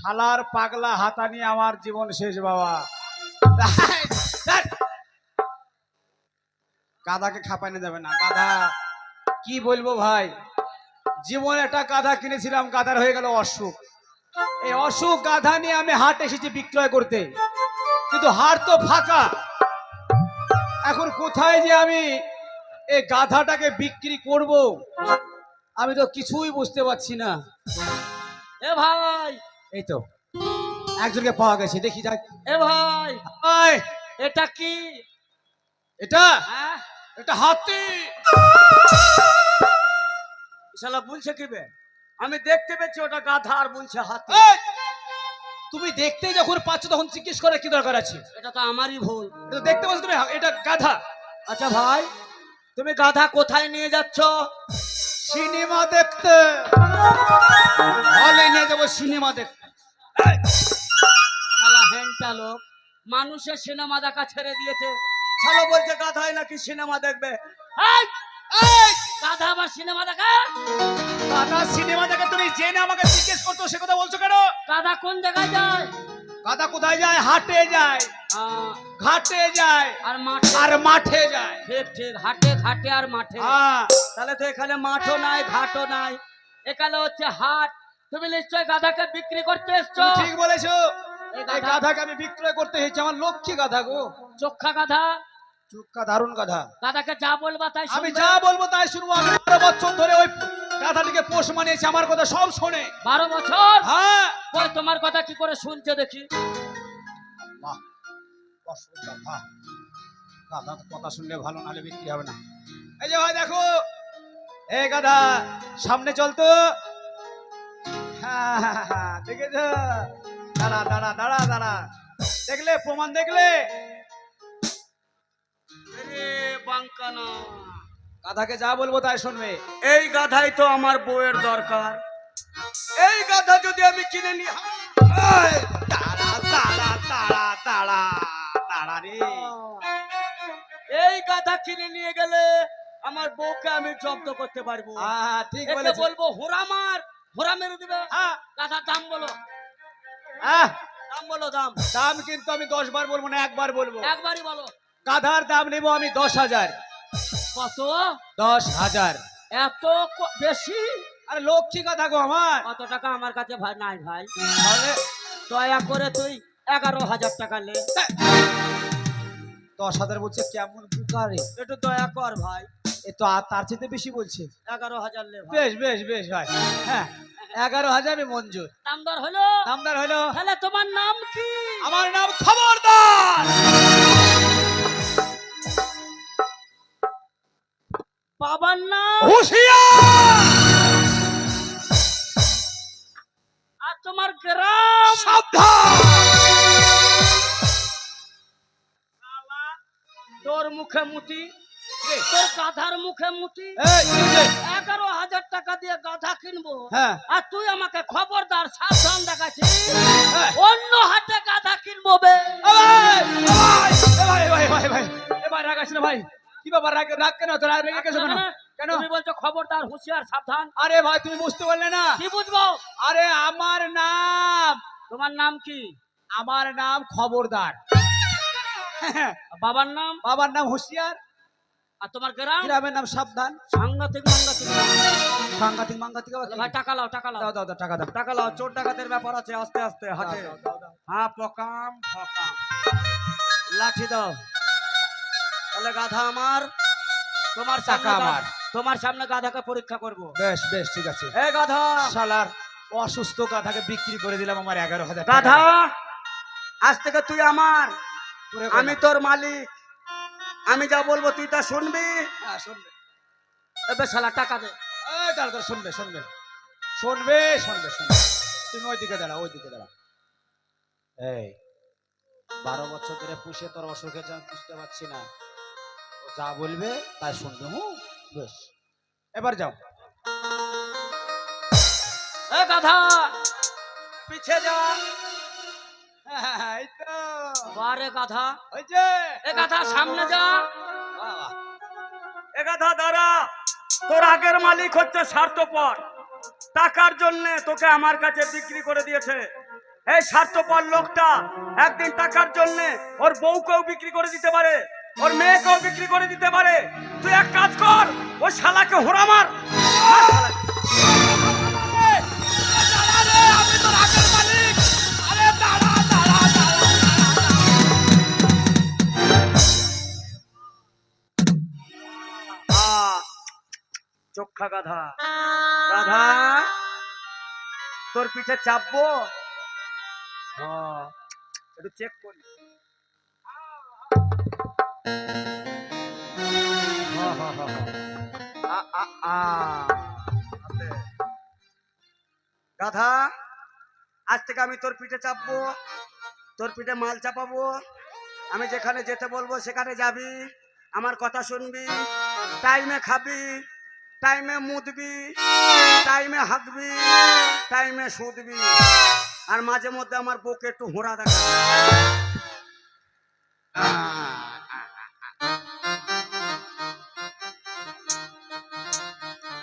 শালার পাগলা হাতা নিয়ে আমার জীবন শেষ, বাবা। গাধাকে খাপাইনে যাবে না। গাধা, কি বলব ভাই? জীবনে একটা গাধা কিনেছিলাম, গাধার হয়ে গেল অসুখ। এই অসুখ গাধা নিয়ে আমি হাট এসেছি বিক্রয় করতে। কিন্তু হাট তো ফাঁকা। এখন কোথায় যে আমি এই গাধাটাকে বিক্রি করব? আমি তো কিছুই বুঝতে পারছি না। এ ভাই এই তো একজনকে পাওয়া গেছে দেখি যাক। এ ভাই আয়, এটা কি? এটা? হ্যাঁ। এটা হাতি! শালা বলছে কি বে? আমি দেখতে পেয়েছি ওটা গাধা আর বলছে হাতি। তুমি দেখতে যখন পাচ্ছ তখন জিজ্ঞেস করার কি দরকার আছে? এটা তো আমারই ভুল। এটা দেখতে পাচ্ছ তুমি এটা গাধা। আচ্ছা ভাই তুমি গাধা কোথায় নিয়ে যাচ্ছ? সিনেমা দেখতে। হলে নিয়ে যাব সিনেমা দেখতে। শালা হ্যান্ডটা লোক মানুষের সিনেমা দেখা ছেড়ে দিয়েছে। শালা বলছে গাধাই নাকি সিনেমা দেখবে? গাধা আবার সিনেমা দেখা? গাধা সিনেমা দেখে তুমি জেনে আমাকে জিজ্ঞেস করতো সে কথা বলছো কেন? গাধা কোন জায়গায় যায়? গাধা কোথায় যায়? হাটে যায়। আহ, ঘাটে যায়। আর মাঠে আর মাঠে যায়। ঠিক ঠিক হাটে ঘাটে আর মাঠে। হ্যাঁ। তাহলে তো এখানে মাঠও নাই ঘাটও নাই। এখানে হচ্ছে হাট তুমি নিশ্চয় গাধাকে বিক্রি করতে এসছো? ঠিক বলেছ। এই গাধাকে আমি বিক্রয় করতে হয়েছে আমার লক্ষ্মী গাধা গো। চোখা গাধা? চুক্কা দারুণ গাধা। গাধাকে যা বলবা তাই আমি যা বলব তাই শুনব। আমি বারো বছর ধরে ওই গাধাটিকে পোষ মানিয়েছি আমার কথা সব শোনে। বারো বছর? হ্যাঁ। তোমার কথা কি করে শুনছে দেখি। গাধা কথা শুনলে ভালো নাহলে বিক্রি হবে না। এই যে ভাই দেখো। এই গাধা সামনে চলতো দেখেছ? দাঁড়া দাঁড়া দাঁড়া দাঁড়া। দেখলে প্রমাণ দেখলে? গাধাকে যা বলব তাই শুনবে। এই গাধাই তো আমার বউয়ের দরকার। এই গাধা যদি আমি কিনে নিই এই, রে। গাধা কিনে নিয়ে গেলে আমার বউকে আমি জব্দ করতে পারব। ঠিক বলব হোরা হোরা মেরে দিবে। হ্যাঁ, গাধার দাম বলো। আহ, দাম বলো দাম। দাম কিন্তু আমি দশ বার বলব না একবার বলব। একবারই বলো। গাধার দাম নেব আমি দশ হাজার। কত? দশ হাজার। এত বেশি? আরে লক্ষ্মী কথা গো আমার? কত টাকা আমার কাছে ভাই? নাই ভাই। তাহলে দয়া করে তুই এগারো হাজার টাকা নে। দশ হাজার বলছে কেমন বুকারে একটু দয়া কর ভাই। এ তো আর তার চেয়ে বেশি বলছে। এগারো হাজার বেশ বেশ বেশ ভাই। হ্যাঁ এগারো হাজারে মঞ্জুর। দাম দর হলো? নামদার হলো? তাহলে তোমার নাম কি? আমার নাম খবরদার! বাবার নাম? হুশিয়ার! মুখে মুতি তোর গাধার মুখে মুতি হয়েছে? এগারো হাজার টাকা দিয়ে গাধা কিনবো। হ্যাঁ। আর তুই আমাকে খবরদার সাবধান দেখাচ্ছিস। হ্যাঁ। অন্য হাটে গাধা কিনবো বে। এ ভাই, এ ভাই, এ ভাই, এ ভাই, ভাই, ভাই, এ ভাই, রাগ আসছে না ভাই? কি রাগ রাগ কেন তো রাগ রেগে গেছো কেন? কেন? তুমি বলছো খবরদার হুঁশিয়ার সাবধান। আরে ভাই তুমি বুঝতে পারলে না। কি বুঝব? আরে আমার নাম। তোমার নাম কি? আমার নাম খবরদার। বাবার নাম? বাবার নাম হুশিয়ার। আর তোমার গ্রাম? গ্রামের নাম সাবধান। সাংঘাতিক মাঙ্গাতিক সাংঘাতিক মাঙ্গাতিক ভাই টাকা লাও টাকা লাও। দাও দাও টাকা দাও। টাকা লাও চোর ডাকাতের ব্যাপার আছে আস্তে আস্তে হাটে। হ্যাঁ পকাম ফকাম লাঠি দাও। তাহলে গাধা আমার। তোমার টাকা আমার। তোমার সামনে গাধাকে পরীক্ষা করব। বেশ বেশ ঠিক আছে। এ গাধা! শালার অসুস্থ গাধাকে বিক্রি করে দিলাম আমার এগারো হাজার গাধা! আজ থেকে তুই আমার। আমি তোর মালিক। আমি যা বলব তুই তা শুনবি? হ্যাঁ, শুনবে। এবার শালা টাকা দে। এই দাঁড়া দাঁড়া শুনবে শুনবে। শুনবে শুনবে শুনবে। তুমি ওই দিকে দাঁড়া ওই দিকে দাঁড়া। এই বারো বছর ধরে পুষে তোর অসুখে যা বুঝতে পারছি না। যা বলবে তাই শুনবে হুম বেশ। এবার যাও। এ গাধা! পিছে যা। বারে গাধা? ওই এ গাধা সামনে যা। এ গাধা দাঁড়া। তোর আগের মালিক হচ্ছে স্বার্থপর। টাকার জন্য তোকে আমার কাছে বিক্রি করে দিয়েছে। এই স্বার্থপর লোকটা একদিন টাকার জন্য ওর বউকেও বিক্রি করে দিতে পারে ওর মেয়েকেও বিক্রি করে দিতে পারে। তুই এক কাজ কর ও শালাকে হোড়া মার। চোখা গাধা গাধা তোর পিঠে চাপবো? একটু চেক করি। গাধা আজ থেকে আমি তোর পিঠে চাপবো তোর পিঠে মাল চাপাবো। আমি যেখানে যেতে বলব সেখানে যাবি আমার কথা শুনবি টাইমে খাবি। টাইমে মুদবি টাইমে হাঁকবি টাইমে শুধবি আর মাঝে মধ্যে আমার বউকে একটু হোঁড়া দেখা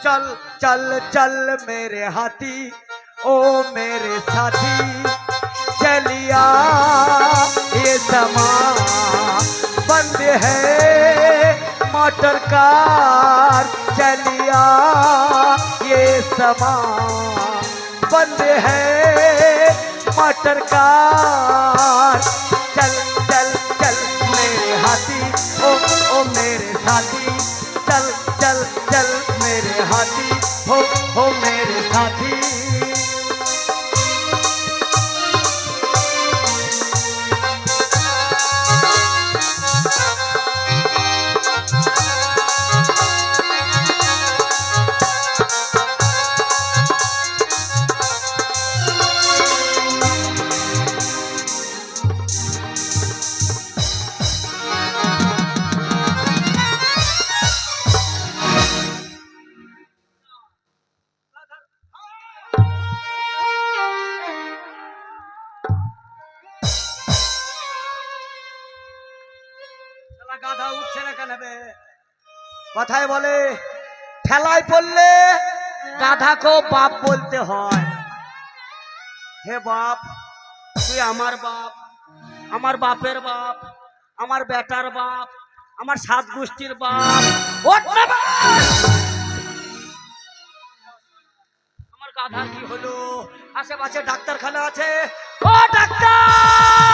चल चल चल मेरे हाथी ओ मेरे साथी चलिया ये समा बंद है मोटर कार चलिया ये समा बंद है। मटर का चल चल चल, मेरे हाथी, ओ ओ, मेरे साथी, चल। কথায় বলে, ঠেলায় পড়লে গাধাকেও বাপ বলতে হয়। হে বাপ, তুই আমার বাপ, আমার বাপের বাপ, আমার বেটার বাপ, আমার সাত গোষ্ঠীর বাপ! আমার গাধার কি হলো? আশেপাশে ডাক্তারখানা আছে? ও ডাক্তার!